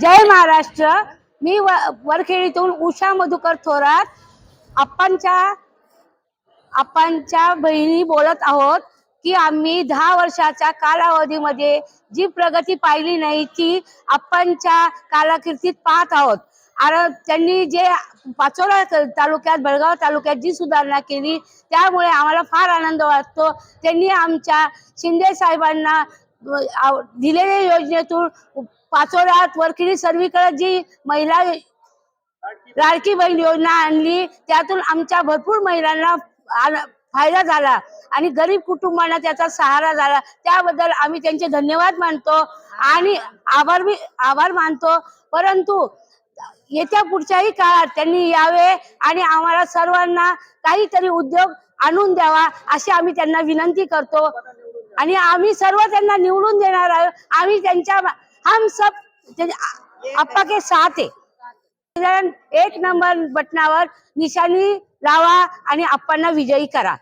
जय महाराष्ट्र. मी व- वरखेडीतून उषा मधुकर थोरात आपणच्या आप्पांच्या बहिणी बोलत आहोत की आम्ही दहा वर्षाच्या कालावधीमध्ये जी प्रगती पाहिली नाही ती आपणच्या कालाकीर्तीत पाहत आहोत. आणि त्यांनी जे पाचोरा तालुक्यात बेळगाव तालुक्यात जी सुधारणा केली त्यामुळे आम्हाला फार आनंद वाटतो. त्यांनी आमच्या शिंदे साहेबांना दिलेल्या योजनेतून पाचोऱ्यात वरकिडी सर्वीकडे जी महिला लाडकी बहीण योजना आणली त्यातून आमच्या भरपूर महिलांना फायदा झाला आणि गरीब कुटुंबांना त्याचा सहारा झाला. त्याबद्दल आम्ही त्यांचे धन्यवाद मानतो आणि आभार बी आभार मानतो. परंतु येत्या पुढच्याही काळात त्यांनी यावे आणि आम्हाला सर्वांना काहीतरी उद्योग आणून द्यावा अशी आम्ही त्यांना विनंती करतो. आणि आम्ही सर्व त्यांना निवडून देणार आहोत. आम्ही त्यांच्या हम सब आप्पा के साथ आहे. एक नंबर बटनावर निशाणी लावा आणि आप्पांना विजयी करा.